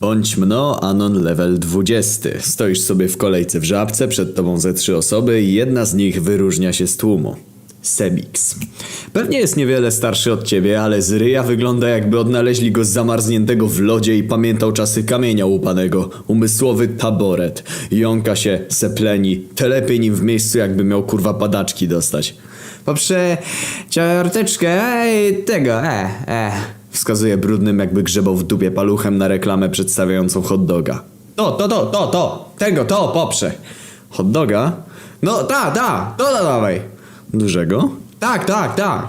Bądź mno, Anon level 20. Stoisz sobie w kolejce w żabce, przed tobą ze trzy osoby i jedna z nich wyróżnia się z tłumu. Sebix. Pewnie jest niewiele starszy od ciebie, ale z ryja wygląda jakby odnaleźli go zamarzniętego w lodzie i pamiętał czasy kamienia łupanego. Umysłowy taboret. Jąka się, sepleni, telepie nim w miejscu jakby miał kurwa padaczki dostać. Poprze ciarteczkę ej, tego, e, e. Wskazuje brudnym jakby grzebał w dupie paluchem na reklamę przedstawiającą hot doga. To, to, to, to, to, tego, to, poprze. Hot doga? No, ta, ta, to da, dawaj. Dużego? Tak, tak, tak.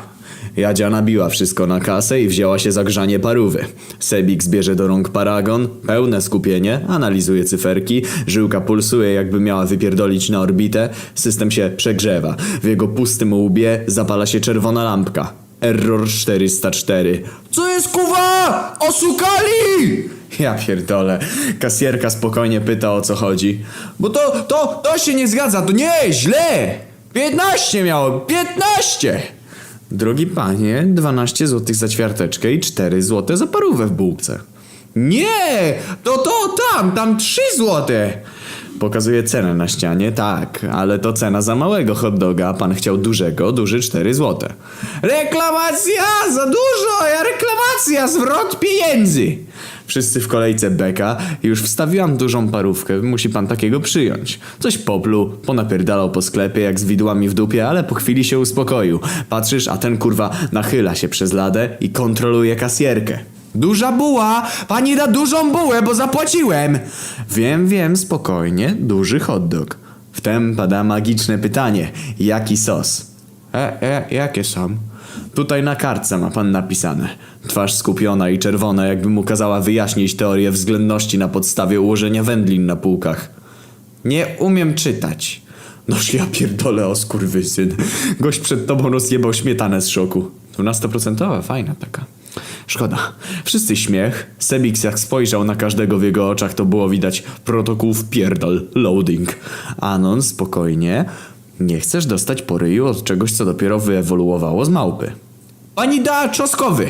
Jadzia nabiła wszystko na kasę i wzięła się za grzanie parówy. Sebix bierze do rąk paragon, pełne skupienie, analizuje cyferki, żyłka pulsuje jakby miała wypierdolić na orbitę, system się przegrzewa. W jego pustym łbie zapala się czerwona lampka. Error 404. Co jest kuwa? Oszukali! Ja pierdolę. Kasjerka spokojnie pyta o co chodzi. Bo to, to, to się nie zgadza, to nie, źle! 15 miało, 15! Drogi panie, 12 zł za ćwiarteczkę i 4 zł za parówę w bułce. Nie! To to tam, tam 3 złote! Pokazuje cenę na ścianie, tak, ale to cena za małego hot doga, pan chciał dużego, duży 4 złote. Reklamacja! Za dużo! Ja reklamacja! Zwrot pieniędzy! Wszyscy w kolejce beka. Już wstawiłam dużą parówkę, musi pan takiego przyjąć. Coś popluł, ponapierdalał po sklepie jak z widłami w dupie, ale po chwili się uspokoił. Patrzysz, a ten kurwa nachyla się przez ladę i kontroluje kasjerkę. Duża buła! Pani da dużą bułę, bo zapłaciłem! Wiem, wiem, spokojnie, duży hot dog. Wtem pada magiczne pytanie. Jaki sos? E, e, jakie są? Tutaj na kartce ma pan napisane. Twarz skupiona i czerwona, jakby mu kazała wyjaśnić teorię względności na podstawie ułożenia wędlin na półkach. Nie umiem czytać. Noż ja pierdolę o skurwysyn. Gość przed tobą rozjebał śmietanę z szoku. 12% fajna taka. Szkoda. Wszyscy śmiech. Sebix jak spojrzał na każdego w jego oczach, to było widać protokół w pierdol, loading. Anon spokojnie. Nie chcesz dostać po ryju od czegoś, co dopiero wyewoluowało z małpy. Pani da czoskowy.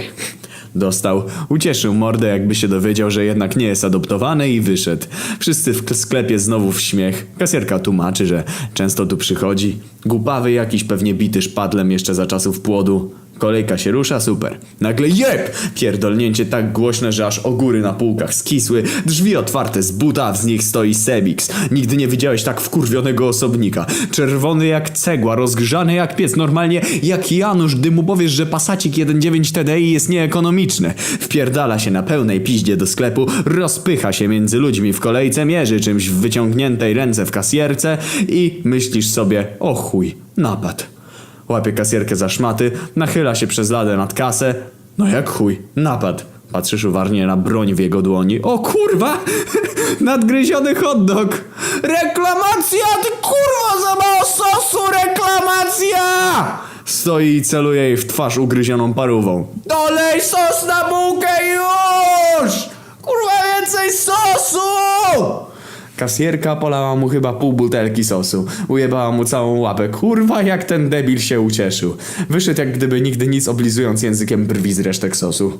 Dostał. Ucieszył mordę, jakby się dowiedział, że jednak nie jest adoptowany i wyszedł. Wszyscy w sklepie znowu w śmiech. Kasjerka tłumaczy, że często tu przychodzi. Głupawy jakiś pewnie bity szpadlem jeszcze za czasów płodu. Kolejka się rusza, super. Nagle jeb! Pierdolnięcie tak głośne, że aż ogóry na półkach skisły, drzwi otwarte z buta, a w nich stoi Sebix. Nigdy nie widziałeś tak wkurwionego osobnika. Czerwony jak cegła, rozgrzany jak piec, normalnie jak Janusz, gdy mu powiesz, że pasacik 1.9 TDI jest nieekonomiczny. Wpierdala się na pełnej piździe do sklepu, rozpycha się między ludźmi w kolejce, mierzy czymś w wyciągniętej ręce w kasjerce i myślisz sobie, o chuj, napad. Łapie kasjerkę za szmaty, nachyla się przez ladę nad kasę. No jak chuj, napad. Patrzysz uważnie na broń w jego dłoni. O kurwa! Nadgryziony hot dog! Reklamacja! Ty kurwa za mało sosu! Reklamacja! Stoi i celuje jej w twarz ugryzioną parówą. Dolej sos na bułkę Kasjerka polała mu chyba pół butelki sosu. Ujebała mu całą łapę. Kurwa, jak ten debil się ucieszył. Wyszedł jak gdyby nigdy nic, oblizując językiem brwi z resztek sosu.